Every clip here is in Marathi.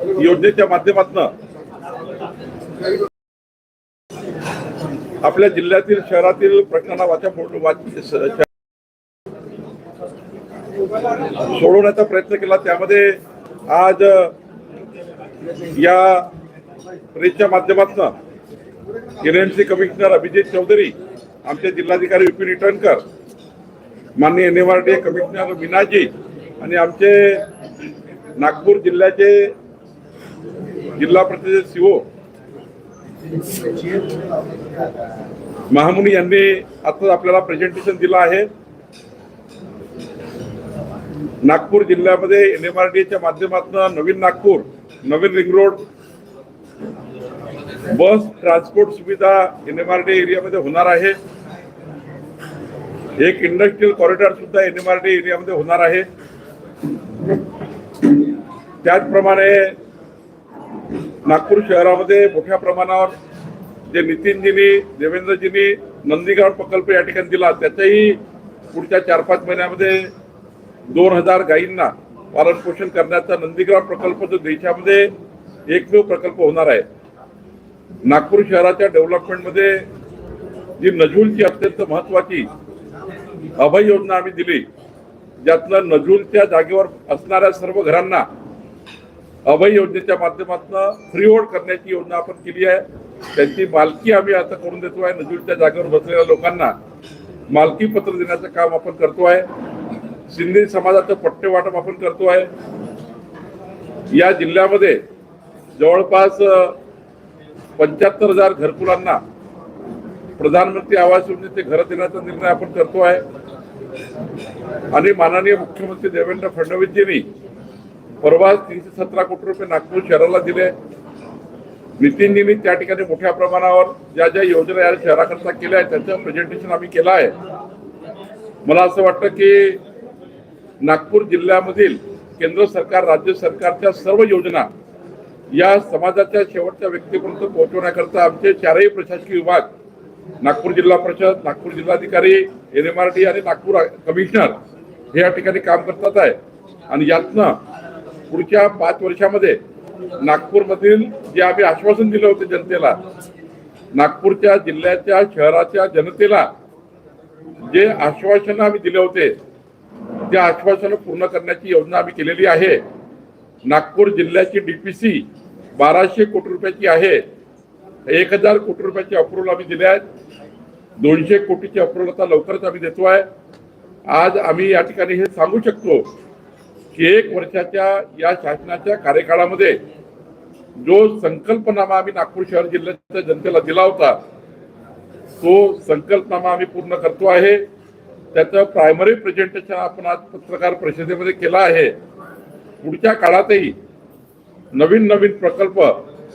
योजनेच्या माध्यमातून आपल्या जिल्ह्यातील शहरातील प्रश्नांना वाचा सोडवण्याचा प्रयत्न केला. त्यामध्ये आज या प्रेसच्या माध्यमातून एनएमसी कमिशनर अभिजित चौधरी आमचे जिल्हाधिकारी विपिन इटणकर माननीय N M R D commissioner Meena ji आणि आमचे नागपूर जिल्ह्याचे जिल्हा परिषदेचे सीओ महामुनी यांनी आता आपल्याला प्रेझेंटेशन दिलं आहे. नागपूर जिल्ह्यामध्ये एन एम आर च्या माध्यमातून नवीन नागपूर नवीन रिंग रोड बस ट्रान्सपोर्ट सुविधा एन एम आर डी एरियामध्ये होणार आहे. एक इंडस्ट्रियल कॉरिडॉर सुद्धा एन एम आर डी एरियामध्ये होणार आहे. त्याचप्रमाणे नागपूर शहरामध्ये मोठ्या प्रमाणावर जे नितीनजींनी देवेंद्रजींनी नंदीगाव प्रकल्प या ठिकाणी दिला त्याचाही पुढच्या चार पाच महिन्यामध्ये दोन हजार गायींना पालन पोषण करण्याचा नंदीग्राम प्रकल्प जो देशामध्ये एकमेव प्रकल्प होणार आहे. नागपूर शहराच्या डेव्हलपमेंटमध्ये जी नजूलची अत्यंत महत्वाची अभय योजना आम्ही दिली ज्यातनं नजूलच्या जागेवर असणाऱ्या सर्व घरांना अभय योजनेच्या माध्यमातून फ्री होल्ड करण्याची योजना आपण केली आहे. त्यांची मालकी आम्ही आता करून देतो आहे नजूलच्या जागेवर बसलेल्या लोकांना मालकी पत्र देण्याचं काम आपण करतो आहे सिंधी समाजाचं पट्टे वाटप आपण करतो आहे या जिल्ह्यामध्ये जवळपास पंच्याहत्तर हजार घरकुलांना प्रधानमंत्री आवास योजनेचे घर देण्याचा निर्णय आपण करतो आहे आणि माननीय मुख्यमंत्री देवेंद्र फडणवीसजींनी परवा तीनशे सतरा कोटी रुपये नागपूर शहराला दिले. नितीनजींनी त्या ठिकाणी मोठ्या प्रमाणावर ज्या ज्या योजना या शहराकरता केल्या आहेत त्याचं प्रेझेंटेशन आम्ही केलं आहे. मला असं वाटतं की नागपूर जिल्ह्यामधील केंद्र सरकार राज्य सरकारच्या सर्व योजना या समाजाच्या शेवटच्या व्यक्तीपर्यंत पोहोचवण्याकरता आमचे चारही प्रशासकीय विभाग नागपूर जिल्हा परिषद नागपूर जिल्हाधिकारी एन एम आर टी आणि नागपूर कमिशनर हे या ठिकाणी काम करतात आहे. आणि यातनं पुढच्या पाच वर्षामध्ये नागपूरमधील जे आम्ही आश्वासन दिलं होतं जनतेला नागपूरच्या जिल्ह्याच्या शहराच्या जनतेला जे आश्वासन आम्ही दिले होते ते आश्वासन पूर्ण करण्याची योजना आम्ही केलेली आहे. नागपूर जिल्ह्याची डीपीसी बाराशे कोटी रुपयाची आहे. एक हजार कोटी रुपयाचे अप्रुव्हल आम्ही दिले आहेत. दोनशे कोटीचे अप्रुव्हल आता लवकरच आम्ही देतो आहे आज आम्ही या ठिकाणी हे सांगू शकतो एक वर्षाच्या या शासनाच्या कार्यकाळामध्ये जो संकल्पनामा आम्ही नागपूर शहर जिल्ह्याच्या जनतेला दिला होता तो संकल्पनामा आम्ही पूर्ण करतो आहे. त्याचं प्रायमरी प्रेझेंटेशन आपण आज पत्रकार परिषदेमध्ये केलं आहे. पुढच्या काळातही नवीन नवीन प्रकल्प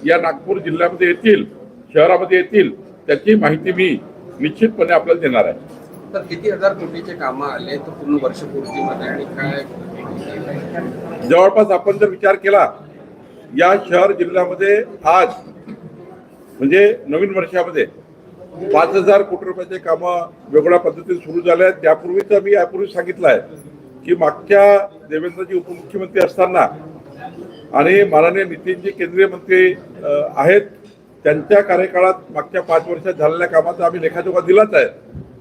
या नागपूर जिल्ह्यामध्ये येतील शहरामध्ये येतील त्याची माहिती मी निश्चितपणे आपल्याला देणार आहे. तर किती हजार कोटीचे कामं आले तर पूर्ण वर्षपूर्तीमध्ये आणि काय? जवळपास आपण जर विचार केला या शहर जिल्ह्यामध्ये आज म्हणजे नवीन वर्षामध्ये पाच हजार कोटी रुपयाचे कामं वेगळ्या पद्धतीने सुरू झाले आहेत. त्यापूर्वीच मी यापूर्वी सांगितलं आहे की मागच्या देवेंद्रजी उपमुख्यमंत्री असताना आणि माननीय नितीनजी केंद्रीय मंत्री आहेत. त्यांच्या कार्यकाळात मागच्या पाच वर्षात झालेल्या कामाचा आम्ही लेखाजोखा दिलाच आहे.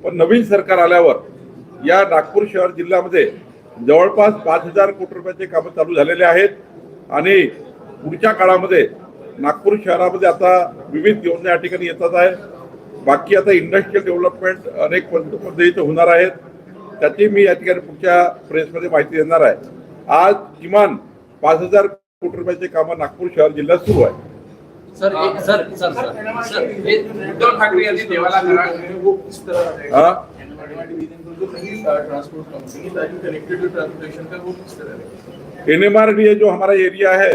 पण नवीन सरकार आल्यावर या नागपूर शहर जिल्ह्यामध्ये जवळपास पाच हजार कोटी रुपयाचे कामं चालू झालेले आहेत. आणि पुढच्या काळामध्ये नागपूर शहरामध्ये आता विविध योजना या ठिकाणी येतात आहे. बाकी आता इंडस्ट्रियल डेव्हलपमेंट अनेक पद्ध- पद्धतीचे होणार आहेत. त्याची मी या ठिकाणी पुढच्या प्रेसमध्ये माहिती देणार आहे. आज किमान पाच हजार कोटी रुपयाचे कामं नागपूर शहर जिल्ह्यात सुरू आहे सर एक सर सर सर। सर हे उद्धव ठाकरे यांनी देवाला वो किस तरह है हाँ? Transport company connected to transportation का वो किस तरह है एनएमआरडीए जो हमारा एरिया है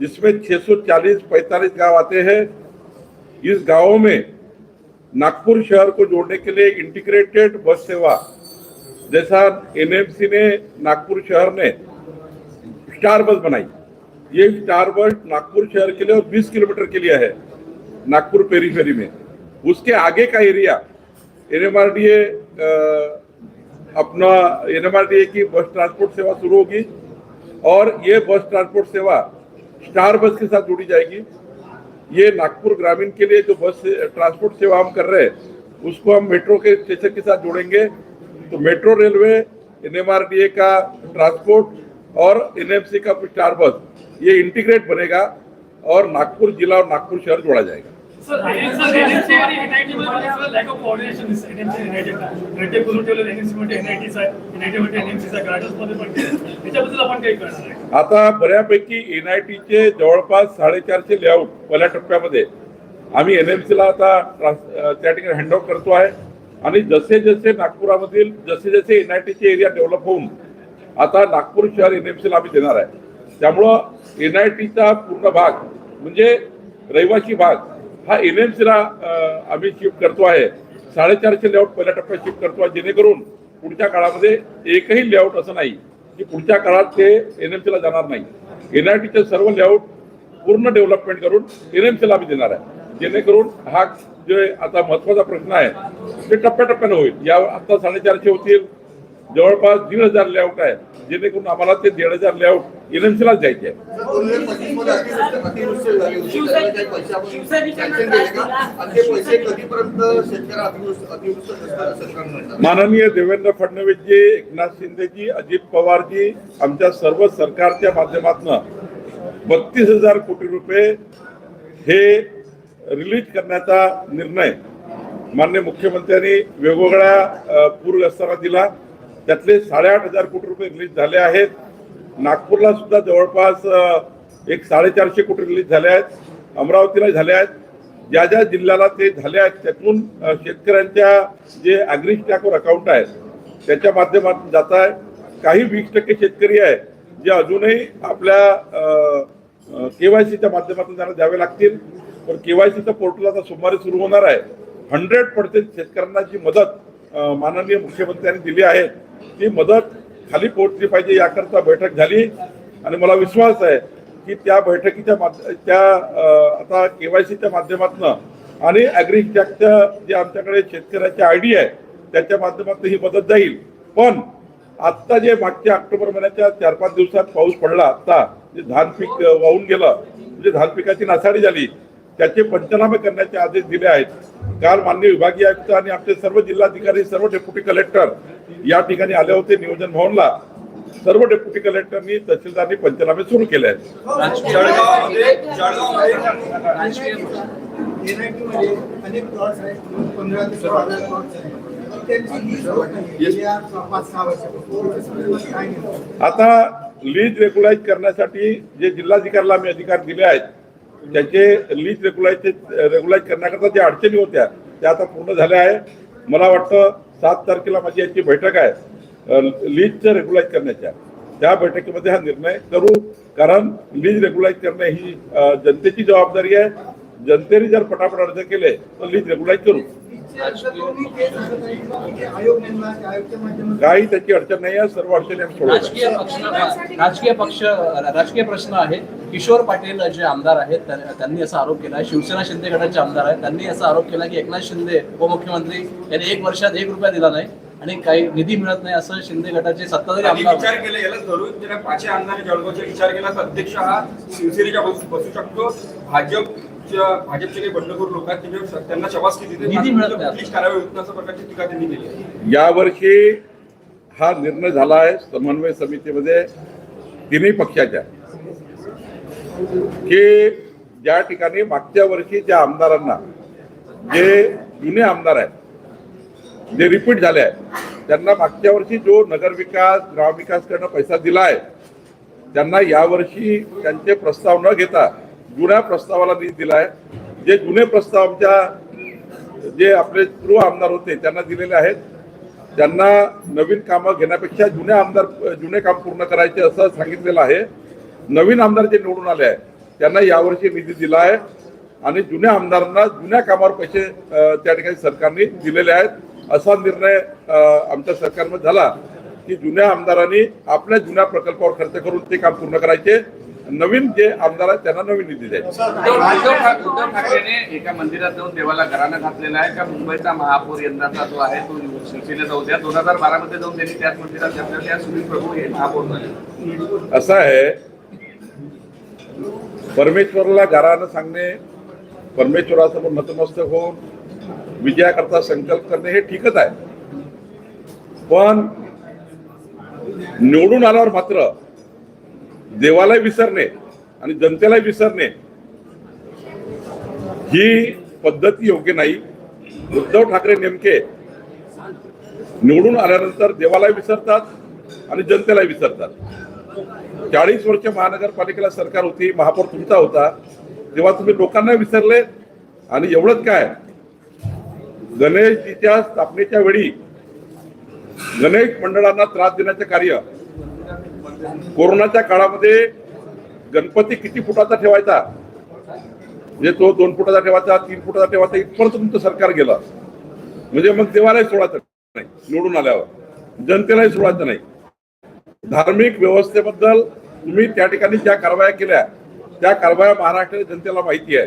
जिसमें 640 45 गाँव आते हैं इस गाँवों में नागपुर शहर को जोड़ने के लिए इंटीग्रेटेड बस सेवा जैसा एनएमसी ने नागपुर शहर ने स्टार बस बनाई। ये स्टार बस नागपुर शहर के लिए और 20 किलोमीटर के लिए है, नागपुर पेरीफेरी में। उसके आगे का एरिया, एनएमआरडीए अपना एनएमआरडीए की बस ट्रांसपोर्ट सेवा शुरू होगी और ये बस ट्रांसपोर्ट सेवा स्टार बस के साथ जोड़ी जाएगी। ये नागपुर ग्रामीण के लिए जो बस, ट्रांसपोर्ट सेवा हम कर रहे हैं, उसको हम मेट्रो के स्टेशन के साथ जोड़ेंगे। तो मेट्रो रेलवे, एनएमआरडीए का ट्रांसपोर्ट और एनएमसी का स्टार बस ये इंटीग्रेट बनेगा और नागपुर जिला और नागपुर शहर जोड़ा जाएगा चा चा आता बऱ्यापैकी एन आय टीचे जवळपास साडेचारशे लेआउट पहिल्या टप्प्यामध्ये आम्ही एन एम सीला आता त्या ठिकाणी हँडओव्हर करतो आहे आणि जसे जसे नागपुरामधील जसे जसे एन आय टीचे एरिया डेव्हलप होऊन आता नागपूर शहर एन एम सीला आम्ही देणार आहे त्यामुळं एन आय टीचा पूर्ण भाग म्हणजे रहिवासी भाग हा एन एम सीला आम्ही शिफ्ट करतो आहे. साडेचारशे लेआउट पहिल्या टप्प्यात शिफ्ट करतो आहे. जेणेकरून पुढच्या काळामध्ये एकही लेआउट असं नाही की पुढच्या काळात ते एन एम सीला जाणार नाही. एन आय टीचे सर्व लेआउट पूर्ण डेव्हलपमेंट करून एन एम सीला आम्ही देणार आहे. जेणेकरून हा जे आता महत्त्वाचा प्रश्न आहे ते टप्प्याटप्प्याने होईल. या आता साडेचारशे होतील जवळपास दीड हजार लेआउट आहे जेणेकरून आम्हाला ते दीड हजार लेआउट एन एम सीलाच द्यायचे माननीय देवेंद्र फडणवीसजी एकनाथ शिंदेजी अजित पवारजी आमच्या सर्व सरकारच्या माध्यमातून बत्तीस हजार कोटी रुपये हे रिलीज करण्याचा निर्णय मान्य मुख्यमंत्र्यांनी वेगवेगळ्या पूरग्रस्तांना दिला. त्यातले साडेआठ हजार कोटी रुपये रिलीज झाले आहेत. नागपूरला सुद्धा जवळपास एक साडेचारशे कोटी रिलीज झाले आहेत. अमरावतीला झाले आहेत. ज्या ज्या जिल्ह्याला ते झाले आहेत त्यातून शेतकऱ्यांच्या जे अग्री टॅकवर अकाउंट आहेत त्याच्या माध्यमातून जात आहे. काही वीस टक्के शेतकरी आहे जे अजूनही आपल्या केवायसीच्या माध्यमातून त्यांना द्यावे लागतील. पण केवायसीचं पोर्टल आता सोमवारी सुरू होणार आहे. हंड्रेड पर्सेंट शेतकऱ्यांना जी मदत माननीय मुख्यमंत्र्यांनी दिली आहे ती मदत खाली पोहोचली पाहिजे याकरता बैठक झाली. आणि मला विश्वास आहे की त्या बैठकीच्या माध्य त्या अ, आता केवायसीच्या माध्यमातून आणि ॲग्रिस्टॅकच्या जे आमच्याकडे शेतकऱ्याची आय डी आहे त्याच्या माध्यमातून ही मदत जाईल. पण आत्ता जे मागच्या ऑक्टोबर महिन्याच्या चार पाच दिवसात पाऊस पडला आत्ता जे धान पीक वाहून गेलं म्हणजे धान पिकाची नासाडी झाली त्याचे पंचनामे करण्याचे आदेश दिले आहेत. काल माननीय विभागीय आयुक्त आणि आमचे सर्व जिल्हाधिकारी सर्व डेप्युटी कलेक्टर या ठिकाणी आले होते नियोजन भवनला. सर्व डेप्युटी कलेक्टरनी तहसीलदारांनी पंचनामे सुरू केले आहेत. आता लीज रेग्युलाइज करण्यासाठी जे जिल्हाधिकाऱ्याला आम्ही अधिकार दिले आहेत त्याचे लीज रेग्युलाइज रेग्युलाईज करण्याकरता ज्या अडचणी होत्या त्या आता पूर्ण झाल्या आहे मला वाटतं सात तारखेला माझी याची बैठक आहे लीजचं रेग्युलाईज करण्याच्या. त्या बैठकीमध्ये हा निर्णय करू कारण लीज रेग्युलाईज करणे ही जनतेची जबाबदारी आहे. जनतेने जर पटापट अर्ज केले तर लीज रेग्युलाईज करू. काही त्याची अडचण नाही आहे. सर्व अडचणी आम्ही राजकीय पक्ष राजकीय पक्ष राजकीय प्रश्न आहे. किशोर पाटील जे आमदार आहेत त्या- त्यांनी असा आरोप केला शिवसेना शिंदे गटाचे आमदार आहेत. त्यांनी असा आरोप केला की एकनाथ शिंदे उपमुख्यमंत्री यांनी एक वर्षात एक रुपया दिला नाही आणि काही निधी मिळत नाही असं शिंदे गटाचे सत्ताधारी आमदार विचार केला याला धरून जरा पाचशे आमदार जळगावचा विचार केला तर अध्यक्ष हा शिवसेनेच्या बसू बसू शकतो. भाजपच्या भाजपचे काही बंडखोर लोक आहेत त्यांना नाही. कुठलीच कारवाई होत प्रकारची टीका त्यांनी केली आहे. यावर्षी हा निर्णय झाला आहे समन्वय समितीमध्ये तिन्ही पक्षाच्या की ज्या ठिकाणी मागच्या वर्षी ज्या आमदारांना जे जुने आमदार आहेत जे रिपीट झाले आहेत त्यांना मागच्या वर्षी जो नगरविकास ग्रामविकासकडनं पैसा दिला आहे त्यांना यावर्षी त्यांचे प्रस्ताव न घेता जुन्या प्रस्तावाला निधी दिला आहे जे जुने प्रस्ताव आमच्या जे आपले पूर्व आमदार होते त्यांना दिलेले आहेत. त्यांना नवीन कामं घेण्यापेक्षा जुने आमदार जुने काम पूर्ण करायचे असं सांगितलेलं आहे. नवीन आमदार जे निवडून आले आहे त्यांना यावर्षी निधी दिला आहे. आणि जुन्या आमदारांना जुन्या कामावर पैसे त्या ठिकाणी सरकारने दिलेले आहेत. असा निर्णय आमच्या सरकारमध्ये झाला की जुन्या आमदारांनी आपल्या जुन्या प्रकल्पावर खर्च करून ते काम पूर्ण करायचे. नवीन जे आमदार आहेत त्यांना नवीन निधी द्यायचे. उद्धव ठाक- उद्धव ठाकरेने एका मंदिरात जाऊन देवाला घराणं घातलेला आहे. का मुंबईचा महापौर यंदाचा जो आहे तो शिवसेनेचा होत्या दोन हजार बारा मध्ये जाऊन त्यांनी त्याच मंदिरात घातलं त्या सुनील प्रभू हे महापौर झाले. असं आहे परमेश्वराला गारानं सांगणे परमेश्वरासमोर नतमस्तक होऊन विजयाकरता संकल्प करणे हे ठीकच आहे. पण निवडून आल्यावर मात्र देवालाही विसरणे आणि जनतेलाही विसरणे ही पद्धती योग्य नाही. उद्धव ठाकरे नेमके निवडून आल्यानंतर देवालाही विसरतात आणि जनतेलाही विसरतात. चाळीस वर्ष महानगरपालिकेला सरकार होती महापौर तुमचा होता. तेव्हा तुम्ही लोकांना विसरले आणि एवढंच काय? गणेशजीच्या स्थापनेच्या वेळी गणेश मंडळांना त्रास देण्याचे कार्य कोरोनाच्या काळामध्ये गणपती किती फुटाचा ठेवायचा? म्हणजे तो दोन फुटाचा ठेवायचा तीन फुटाचा ठेवायचा इथपर्यंत तुमचं सरकार गेलं. म्हणजे मग देवालाही सोडायचं नाही निवडून आल्यावर. जनतेलाही सोडायचं नाही. धार्मिक व्यवस्थेबद्दल तुम्ही त्या ठिकाणी ज्या कारवाया केल्या त्या कारवाया महाराष्ट्राच्या जनतेला माहिती आहे.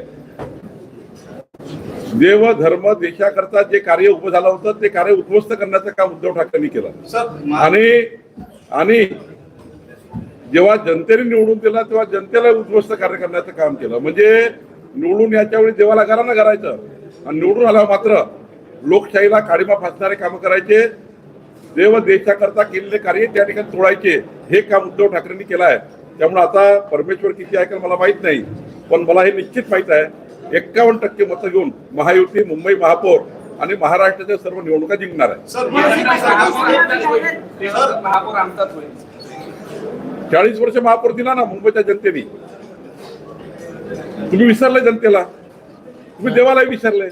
देव धर्म देशाकरता जे कार्य उभं झालं होतं ते कार्य उद्ध्वस्त करण्याचं काम उद्धव ठाकरेंनी केलं. आणि आणि जेव्हा जनतेने निवडून दिला तेव्हा जनतेला उद्ध्वस्त कार्य करण्याचं काम केलं. म्हणजे निवडून याच्या वेळी देवाला घरानं करायचं आणि निवडून आला मात्र लोकशाहीला काळीमा फासणारे कामं करायचे देव देशाकरता केलेले कार्य त्या ठिकाणी तोडायचे हे काम उद्धव ठाकरेंनी केलं आहे. त्यामुळे आता परमेश्वर किती आहे का मला माहीत नाही पण मला हे निश्चित माहीत आहे एक्कावन्न टक्के मतं घेऊन महायुती मुंबई महापौर आणि महाराष्ट्राच्या सर्व निवडणुका जिंकणार आहे सर महापौर आमचाच होईल चाळीस वर्ष महापौर दिला ना मुंबईच्या जनतेने. तुम्ही विसरले जनतेला. तुम्ही देवालाही विसरले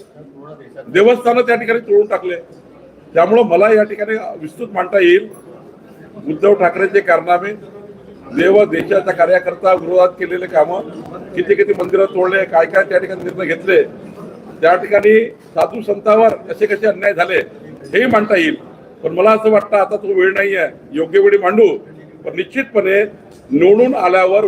देवस्थान त्या ठिकाणी तोडून टाकले त्यामुळं मला या ठिकाणी विस्तृत मांडता येईल. उद्धव ठाकरेचे कारनामे देव देशाच्या कार्याकरता विरोधात केलेले कामं किती किती मंदिरं तोडले काय काय त्या ठिकाणी निर्णय घेतले त्या ठिकाणी साधू संतांवर कसे कसे अन्याय झाले हेही मांडता येईल. पण मला असं वाटतं आता तो वेळ नाही आहे योग्य वेळी मांडू. निश्चितपणे निवडून आल्यावर